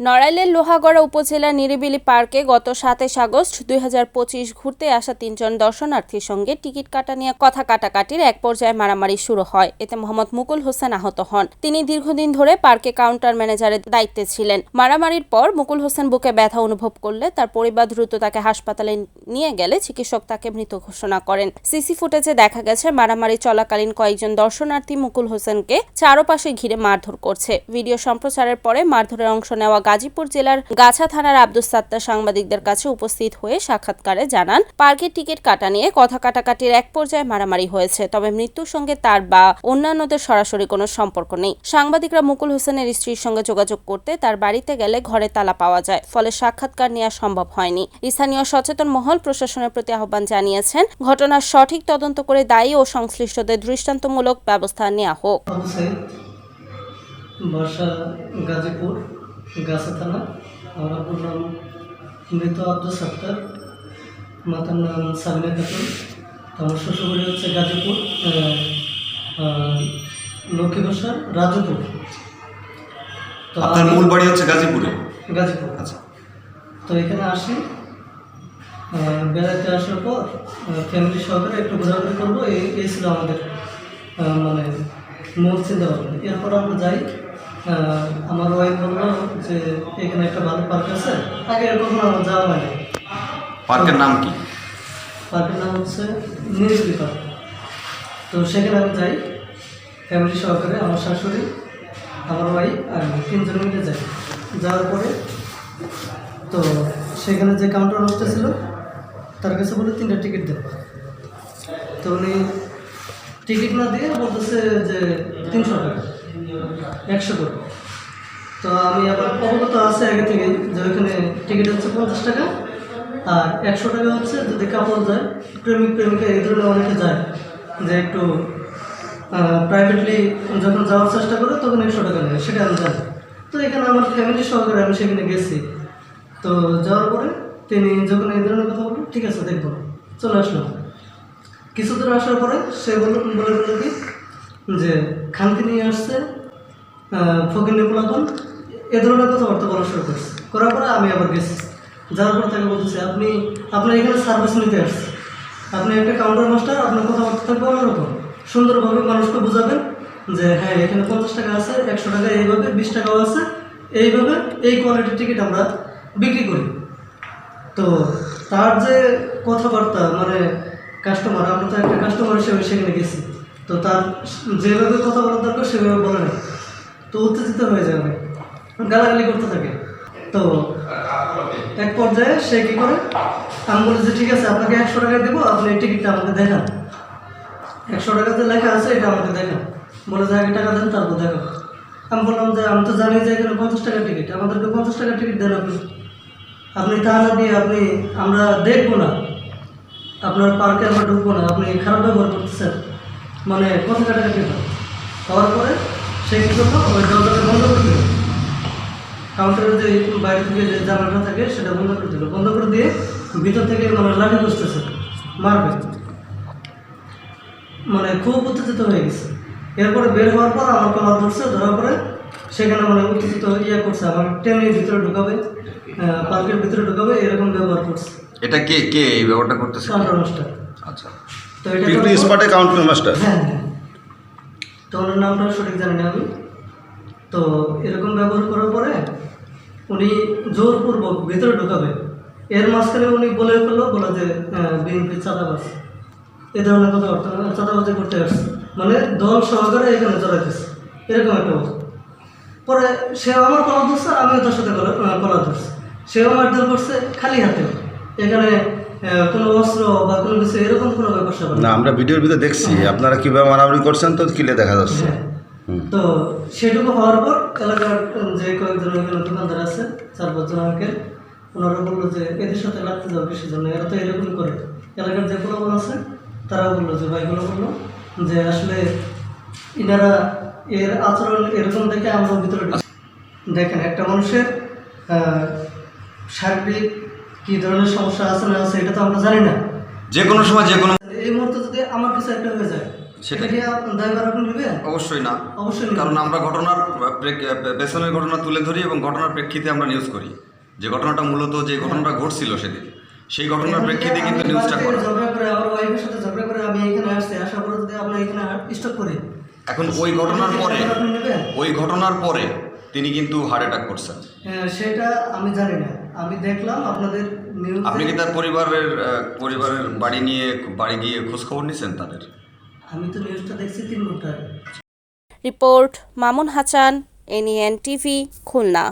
নড়াইলের লোহাগড়া উপজেলার নিরিবিলি পার্কে গত সাতাশ আগস্ট দুই হাজার পঁচিশ ঘুরতে আসা তিনজন দর্শনার্থীর সঙ্গে টিকিট কাটা নিয়ে কথা কাটাকাটির এক পর্যায়ে মারামারি শুরু হয়। এতে মোহাম্মদ মুকুল হোসেন আহত হন। তিনি দীর্ঘদিন ধরে পার্কে কাউন্টার ম্যানেজারের দায়িত্বে ছিলেন। মারামারির পর মুকুল হোসেন বুকে ব্যথা অনুভব করলে তার পরিবার দ্রুত তাকে হাসপাতালে নিয়ে গেলে চিকিৎসক তাকে মৃত ঘোষণা করেন। সিসি ফুটেজে দেখা গেছে, মারামারি চলাকালীন কয়েকজন দর্শনার্থী মুকুল হোসেনকে চারপাশে ঘিরে মারধর করছে। ভিডিও সম্প্রচারের পরে মারধরের অংশ নেওয়া গাজীপুর জেলার গাছা থানার আব্দুস সাত্তার সাংবাদিকদের কাছে উপস্থিত হয়ে সাক্ষাৎকারে জানান, পার্কের টিকিট কাটা নিয়ে কথা কাটাকাটির এক পর্যায়ে মারামারি হয়েছে, তবে মৃত্যুর সঙ্গে তার বা অন্যান্যদের সরাসরি কোনো সম্পর্ক নেই। সাংবাদিকরা মুকুল হোসেনের স্ত্রীর সঙ্গে যোগাযোগ করতে তার বাড়িতে গেলে ঘরে তালা পাওয়া যায়, ফলে সাক্ষাৎকার নেওয়া সম্ভব হয়নি। স্থানীয় সচেতন মহল প্রশাসনের প্রতি আহ্বান জানিয়েছেন, ঘটনার সঠিক তদন্ত করে দায়ী ও সংশ্লিষ্টদের দৃষ্টান্তমূলক ব্যবস্থা নেওয়া হোক। গাজীপুর। গাছা থানা আমার আপুর নাম মৃত আব্দুল সত্তার মাতার নাম সাবিনা খাতুন। তো আমার শ্বশুরবাড়ি হচ্ছে গাজীপুর লক্ষ্মী বাসা রাজপুর। তো আপনার মূল বাড়ি হচ্ছে গাজীপুরে? গাজীপুর। আচ্ছা। তো এখানে আসি বেড়াতে আসার পর ফ্যামিলি সহকারে একটু ঘোরাঘুরি করব। এই ছিল আমাদের মানে মূল চিন্তা ভাবনা এরপর আমরা যাই আমার ওয়াইফ বলল যে এখানে একটা ভালো পার্ক আছে। আগে কখনো আমার যাওয়া হয়নি। পার্কের নাম কি? পার্কের নাম হচ্ছে নিরিবিলি পার্ক তো সেখানে আমি যাই ফ্যামিলি সহকারে আমার শাশুড়ি আমার ওয়াইফ আর তিনজন মিলে যাই। যাওয়ার পরে তো সেখানে যে কাউন্টার ছিল তার কাছে বলে তিনটা টিকিট দেব। তো উনি টিকিট না দিয়ে বলতেছে যে তিনশো টাকা। একশো করে। তো আমি আবার অবগত আছে আগে থেকে যে ওইখানে টিকিট হচ্ছে পঞ্চাশ টাকা, আর একশো টাকা হচ্ছে যদি কাপড় যায়, প্রেমিক, প্রেমিকা, এই ধরনের অনেকে যায়, যে একটু প্রাইভেটলি যখন যাওয়ার চেষ্টা করে তখন একশো টাকা নেয়, সেটা আমি জানি। তো এখানে আমার ফ্যামিলি সহকারে আমি সেখানে গেছি। তো যাওয়ার পরে তিনি যখন এই ধরনের কথা বলল ঠিক আছে, দেখব। চলে আসলাম। কিছু দূর আসার পরে সে বলল, বলে কি, যে খানকে নিয়ে আসছে ফকির নিপুলাপন এ ধরনের কথাবার্তা বলা শুরু করছে। করার পরে আমি আবার গেছি। যাওয়ার পর তাকে বলতেছি, আপনি, আপনার এখানে সার্ভিস নিতে আসছে। আপনি একটা কাউন্টার মাস্টার আপনার কথাবার্তা থাকবে অন্যরকম। সুন্দরভাবে মানুষকে বোঝাবেন যে হ্যাঁ এখানে পঞ্চাশ টাকা আছে, একশো টাকা এইভাবে, বিশ টাকাও আছে, এইভাবে এই কোয়ালিটির টিকিট আমরা বিক্রি করি। তো তার যে কথাবার্তা মানে কাস্টমার আমরা তো একটা কাস্টমার হিসেবে সেখানে গেছি। তো তার যেভাবে কথা বলার দরকার, সেভাবে বলে না তো উত্তেজিত হয়ে যাবে গালাগালি করতে থাকে। তো এক পর্যায়ে সে কী করে? আমি বলি যে, ঠিক আছে, আপনাকে একশো টাকা দেবো, আপনি এই টিকিটটা আমাকে দেখান। একশো টাকাতে লেখা আছে, এটা আমাকে দেখান। বলে যে আগে টাকা দেন, তারপর দেখো আমি বললাম যে, আমি তো জানি যে, এখানে পঞ্চাশ টাকার টিকিট আমাদেরকে পঞ্চাশ টাকার টিকিট দেন আপনি। আপনি তা না দিয়ে আপনি, আমরা দেখব না। আপনার পার্কে আমরা ঢুকবো না। আপনি খারাপ ব্যবহার করতেছেন। মানে কথা কাটাকাটি হয় হওয়ার পরে সে কী করল ওই দরজাটা বন্ধ করে দিল। কাউন্টারের যে বাইরে থেকে যে জানাটা থাকে সেটা বন্ধ করে দিল। বন্ধ করে দিয়ে ভিতর থেকে মানে লাঠি বসতেছে মারবে। মানে খুব উত্তেজিত হয়ে গেছে। এরপরে বের হওয়ার পর আমার কলার ধরছে ধরার পরে সেখানে মানে উত্তেজিত ইয়ে করছে আমার ট্রেনের ভিতরে ঢুকাবে পার্কের ভিতরে ঢুকাবে এরকম ব্যবহার করছে। এটা কে কে এই ব্যাপারটা করতেছে? কাউন্টার মাস্টার আচ্ছা। তো এটা স্পটে কাউন্টার মাস্টার হ্যাঁ হ্যাঁ। তো ওনার নামটা সঠিক জানি না আমি। তো এরকম ব্যবহার করার পরে উনি জোরপূর্বক ভিতরে ঢুকাবে। এর মাঝখানে উনি বলে ফেলল, বলে যে বিএনপি চাঁদাবাজ। এ ধরনের কথা অর্থ চাঁদাবাজি করতে আসছে। মানে দল সহকারে এখানে চলাইতেছে। এরকম একটা অবস্থা। পরে সে আমার কলা ধরছে, আমিও তার সাথে কলা ধরছি। সেও মারধর করছে, খালি হাতে। এখানে কোনো অস্ত্র বা কোনো কিছু এরকম কোনো ব্যাপার স্যাপার না। আমরা ভিডিওর ভিতরে দেখছি। আপনারা কীভাবে মারামারি করছেন তো কিলে দেখা যাচ্ছে। হ্যাঁ। তো সেটুকু হওয়ার পর এলাকার যে কয়েকজন ওইখানে দোকানদার আছে চার পাঁচজন আঙ্কেল ওনারা বলল যে এদের সাথে লাগতে যাও বেশি জন্য এরা তো এরকম করে। এলাকার যে পোলাপন আছে তারা বলল যে ভাইগুলো বলল যে আসলে ইনারা এর আচরণ এরকম দেখে আমরা ভিতরে দেখেন একটা মানুষের সার্বিক কী ধরনের সমস্যা আছে না আছে এটা তো আমরা জানি না। যে কোনো সময় যে কোনো এই মুহূর্তে যদি আমার কিছু একটা হয়ে যায় সেটা এটা কি দায়ভার আপনি নেবেন? অবশ্যই না। অবশ্যই কারণ আমরা ঘটনার পেছনের ঘটনা তুলে ধরি এবং ঘটনার প্রেক্ষিতে আমরা নিউজ করি। যে ঘটনাটা মূলত যে ঘটনাটা ঘটছিল সেদিন সেই ঘটনার প্রেক্ষিতে কিন্তু নিউজটা বাড়িতে ঝগড়া করে আমার ওয়াইফের সাথে ঝগড়া করে আমি এখানে আসছি আসার পরে যদি আপনার এখানে করি এখন ওই ঘটনার পরে ওই ঘটনার পরে তিনি কিন্তু হার্ট অ্যাটাক করছেন। হ্যাঁ, সেটা আমি জানি না। আমি দেখলাম আপনাদের নিউজ আপনি কি তার পরিবারের পরিবারের বাড়ি নিয়ে বাড়ি গিয়ে খোঁজ খবর নিয়েছেন তাদের? আমি তো নিউজটা দেখছি তিন ঘণ্টা রিপোর্ট মামুন হাসান এনইএন টিভি খুলনা।